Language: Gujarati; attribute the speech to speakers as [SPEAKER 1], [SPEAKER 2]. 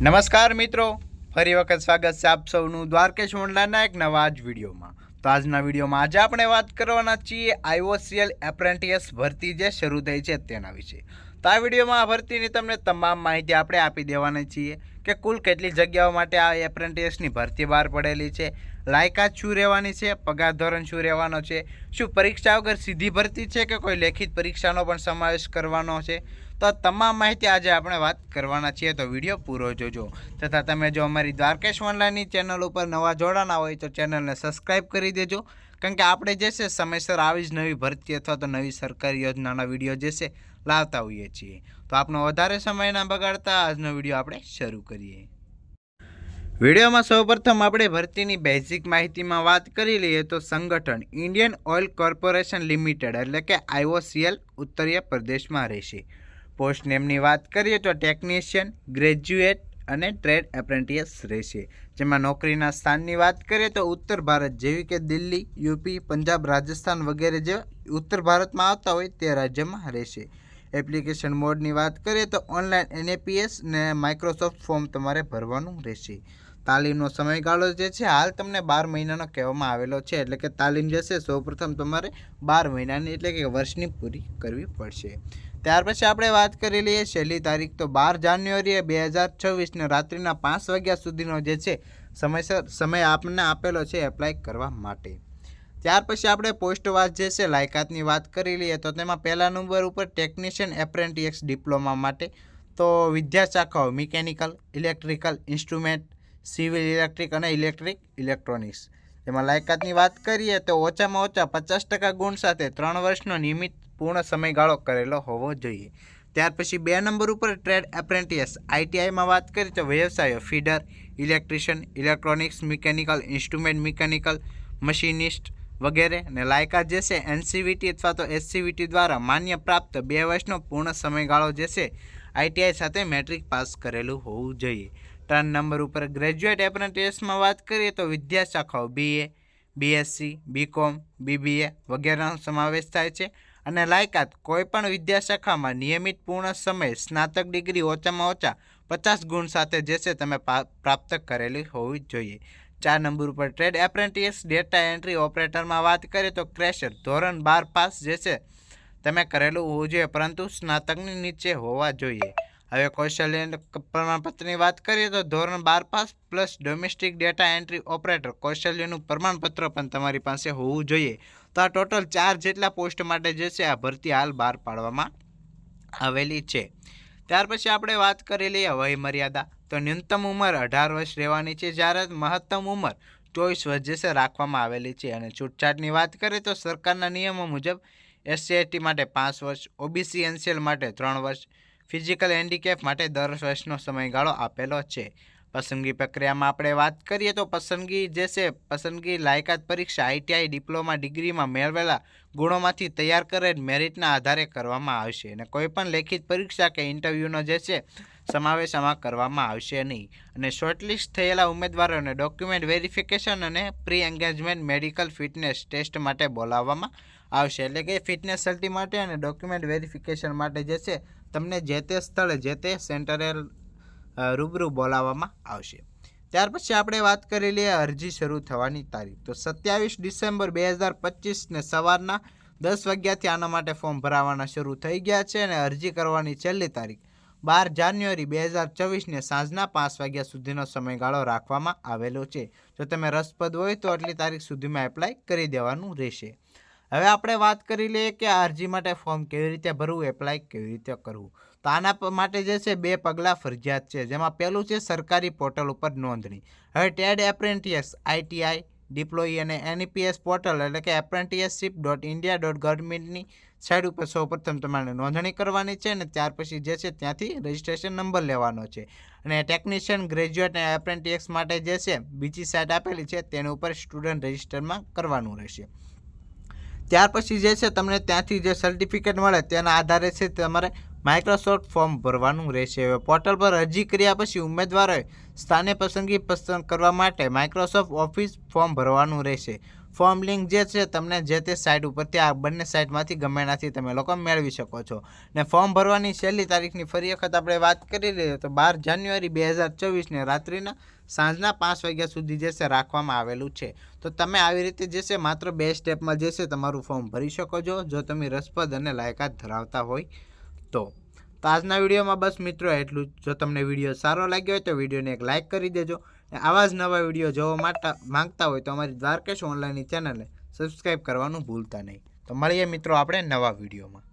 [SPEAKER 1] નમસ્કાર મિત્રો. ફરી વખત સ્વાગત છે આપ સૌનું દ્વારકેશ ઓનલાઈનના એક નવા જ વિડીયોમાં. તો આજના વિડીયોમાં આજે આપણે વાત કરવાના છીએ આઈઓસીએલ એપ્રેન્ટિયસ ભરતી જે શરૂ થઈ છે તેના વિશે. તો આ વિડીયોમાં આ ભરતીની તમને તમામ માહિતી આપણે આપી દેવાની છીએ કે કુલ કેટલી જગ્યાઓ માટે આ એપ્રેન્ટિયસની ભરતી બહાર પડેલી છે, લાયકાત શું રહેવાની છે, પગાર ધોરણ શું રહેવાનો છે, શું પરીક્ષા વગર સીધી ભરતી છે કે કોઈ લેખિત પરીક્ષાનો પણ સમાવેશ કરવાનો છે? તો તમામ માહિતી આજે આપણે વાત કરવાના છીએ, તો વીડિયો પૂરો જોજો. તથા તમે જો અમારી દ્વારકેશ ઓનલાઈનની ચેનલ ઉપર નવા જોડાના હોય તો ચેનલને સબસ્ક્રાઈબ કરી દેજો. કારણ કે આપણે જે છે સમયસર આવી જ નવી ભરતી અથવા તો નવી સરકારી યોજનાના વીડિયો જે છે લાવતા હોઈએ છીએ. તો આપનો વધારે સમય ના બગાડતા આજનો વીડિયો આપણે શરૂ કરીએ. વિડીયોમાં સૌપ્રથમ આપણે ભરતીની બેઝિક માહિતીમાં વાત કરી લઈએ તો સંગઠન ઇન્ડિયન ઓઇલ કોર્પોરેશન લિમિટેડ એટલે કે આઈઓસીએલ ઉત્તરીય પ્રદેશમાં રહેશે. પોસ્ટ નેમની વાત કરીએ તો ટેકનિશિયન ગ્રેજ્યુએટ અને ટ્રેડ એપ્રેન્ટિયસ રહેશે. જેમાં નોકરીના સ્થાનની વાત કરીએ તો ઉત્તર ભારત, જેવી કે દિલ્હી, યુપી, પંજાબ, રાજસ્થાન વગેરે જે ઉત્તર ભારતમાં આવતા હોય તે રાજ્યમાં રહેશે. એપ્લિકેશન મોડની વાત કરીએ તો ઓનલાઈન એનએપીએસ ને માઇક્રોસોફ્ટ ફોર્મ તમારે ભરવાનું રહેશે. તાલીમનો સમયગાળો જે છે, હાલ તમને બાર મહિનાનો કહેવામાં આવેલો છે, એટલે કે તાલીમ જે છે, સૌપ્રથમ તમારે બાર મહિનાની એટલે કે વર્ષની પૂરી કરવી પડશે. ત્યાર પછી આપણે વાત કરી લઈએ છેલ્લી તારીખ તો બાર જાન્યુઆરીએ બે હજાર છવ્વીસને રાત્રિના પાંચ વાગ્યા સુધીનો જે છે, સમયસર, સમય આપણને આપેલો છે એપ્લાય કરવા માટે. ત્યાર પછી આપણે પોસ્ટ વાત જે છે, લાયકાતની વાત કરી લઈએ તો તેમાં પહેલા નંબર ઉપર ટેકનિશિયન એપ્રેન્ટિયસ ડિપ્લોમા માટે તો વિદ્યા શાખાઓ mechanical, electrical instrument, civil electric અને ઇલેક્ટ્રિક ઇલેક્ટ્રોનિક્સ. તેમાં લાયકાતની વાત કરીએ તો ઓછામાં ઓછા પચાસ ટકા ગુણ સાથે ત્રણ વર્ષનો નિયમિત પૂર્ણ સમયગાળો કરેલો હોવો જોઈએ. ત્યાર પછી બે નંબર ઉપર ટ્રેડ એપ્રેન્ટિસ. આઈટીઆઈમાં વાત કરીએ તો વ્યવસાયો, fitter, electrician, electronics, mechanical, instrument mechanical, machinist વગેરે ને લાયકાત જે છે એનસીવીટી અથવા તો એસસીવીટી દ્વારા માન્ય પ્રાપ્ત બે વર્ષનો પૂર્ણ સમયગાળો જે છે આઈટીઆઈ સાથે મેટ્રિક પાસ કરેલું હોવું જોઈએ. ત્રણ નંબર ઉપર ગ્રેજ્યુએટ એપ્રેન્ટિસમાં વાત કરીએ તો વિદ્યાશાખાઓ બીએ બીએસસી બીકોમ બીબીએ વગેરેનો સમાવેશ થાય છે. અને લાયકાત કોઈપણ વિદ્યાશાખામાં નિયમિત પૂર્ણ સમય સ્નાતક ડિગ્રી ઓછામાં ઓછા પચાસ ગુણ સાથે જે છે તમે પ્રાપ્ત કરેલી હોવી જોઈએ. ચાર નંબર ઉપર ટ્રેડ એપ્રેન્ટિસ, ડેટા એન્ટ્રી ઓપરેટરમાં વાત કરીએ તો ક્રેશર ધોરણ બાર પાસ જે છે તમે કરેલું હોવું જોઈએ, પરંતુ સ્નાતકની નીચે હોવા જોઈએ. હવે કૌશલ્ય પ્રમાણપત્રની વાત કરીએ તો ધોરણ બાર pass plus domestic data entry operator કૌશલ્યનું પ્રમાણપત્ર પણ તમારી પાસે હોવું જોઈએ. તો આ ટોટલ ચાર જેટલા પોસ્ટ માટે જે છે આ ભરતી હાલ બહાર પાડવામાં આવેલી છે. ત્યાર પછી આપણે વાત કરી લઈએ વય મર્યાદા તો ન્યૂનતમ ઉંમર અઢાર વર્ષ રહેવાની છે. જ્યારે મહત્તમ ઉંમર ચોવીસ વર્ષ જે રાખવામાં આવેલી છે. અને છૂટછાટની વાત કરીએ તો સરકારના નિયમો મુજબ એસસીઆઈટી માટે પાંચ વર્ષ ઓબીસી એનસીએલ માટે ત્રણ વર્ષ, ફિઝિકલ હેન્ડીકેપ માટે દસ વર્ષનો સમયગાળો આપેલો છે. પસંદગી પ્રક્રિયામાં આપણે વાત કરીએ તો પસંદગી જે છે, પસંદગી લાયકાત પરીક્ષા આઈટીઆઈ ડિપ્લોમા, ડિગ્રીમાં મેળવેલા ગુણોમાંથી તૈયાર કરેલ મેરિટના આધારે કરવામાં આવશે અને કોઈપણ લેખિત પરીક્ષા કે ઇન્ટરવ્યૂનો જે છે સમાવેશ આમાં કરવામાં આવશે નહીં. અને શોર્ટલિસ્ટ થયેલા ઉમેદવારોને ડોક્યુમેન્ટ વેરિફિકેશન અને pre engagement medical fitness test માટે બોલાવવામાં આવશે. એટલે કે ફિટનેસ સર્ટી માટે અને ડોક્યુમેન્ટ વેરિફિકેશન માટે જે છે, તમને જે તે સ્થળે, જે તે સેન્ટરે રૂબરૂ બોલાવવામાં આવશે. ત્યાર પછી આપણે વાત કરી લઈએ અરજી શરૂ થવાની તારીખ. તો સત્યાવીસ ડિસેમ્બર બે હજાર પચીસને સવારના દસ વાગ્યાથી આના માટે ફોર્મ ભરાવાના શરૂ થઈ ગયા છે અને અરજી કરવાની છેલ્લી તારીખ બાર જાન્યુઆરી બે હજાર ચોવીસને સાંજના પાંચ વાગ્યા સુધીનો સમયગાળો રાખવામાં આવેલો છે. જો તમે રસપ્રદ હોય તો આટલી તારીખ સુધીમાં એપ્લાય કરી દેવાનું રહેશે. હવે આપણે વાત કરી લઈએ કે અરજી માટે ફોર્મ કેવી રીતે ભરવું એપ્લાય કેવી રીતે કરવું. તો આના માટે જે છે બે પગલાં ફરજિયાત છે. જેમાં પહેલું છે સરકારી પોર્ટલ ઉપર નોંધણી. હવે ટેડ એપ્રેન્ટિયસ આઈટીઆઈ ડિપ્લોઈ અને એનઈપીએસ પોર્ટલ એટલે કે એપ્રેન્ટિયસશીપ ડોટ ઇન્ડિયા ડોટ ગવર્મેન્ટની સાઈડ ઉપર સૌપ્રથમ તમારે નોંધણી કરવાની છે અને ત્યાર પછી જે છે ત્યાંથી રજિસ્ટ્રેશન નંબર લેવાનો છે. અને ટેકનિશિયન, ગ્રેજ્યુએટ અને એપ્રેન્ટિયસ માટે જે છે બીજી સાઇટ આપેલી છે તેની ઉપર સ્ટુડન્ટ રજિસ્ટરમાં કરવાનું રહેશે. ત્યાર પછી જે છે તમને ત્યાંથી જે સર્ટિફિકેટ મળે તેના આધારે છે તમારે માઇક્રોસોફ્ટ ફોર્મ ભરવાનું રહેશે. હવે પોર્ટલ પર અરજી કર્યા પછી ઉમેદવારોએ સ્થાને પસંદગી પસંદ કરવા માટે માઇક્રોસોફ્ટ ઓફિસ ફોર્મ ભરવાનું રહેશે. ફોર્મ લિંક જે છે તમને જે તે સાઇટ ઉપરથી આ બંને સાઇટમાંથી ગમે એનાથી તમે લોકો મેળવી શકો છો. ને ફોર્મ ભરવાની છેલ્લી તારીખની ફરી વખત આપણે વાત કરી લઈએ તો બાર જાન્યુઆરી બે હજાર ચોવીસને રાત્રિના સાંજના પાંચ વાગ્યા સુધી જે છે રાખવામાં આવેલું છે. તો તમે આવી રીતે જે છે માત્ર બે સ્ટેપમાં જે છે તમારું ફોર્મ ભરી શકો છો. જો તમે રસપ્રદ અને લાયકાત ધરાવતા હોય તો તો આજના વિડીયોમાં બસ મિત્રો એટલું જો. તમને વીડિયો સારો લાગ્યો હોય તો વિડીયોને એક લાઇક કરી દેજો અને આવા જ નવા વીડિયો જોવા માટે માંગતા હોય તો અમારી દ્વારકેશ ઓનલાઈનની ચેનલને સબસ્ક્રાઈબ કરવાનું ભૂલતા નહીં. તો મળીએ મિત્રો આપણે નવા વિડીયોમાં.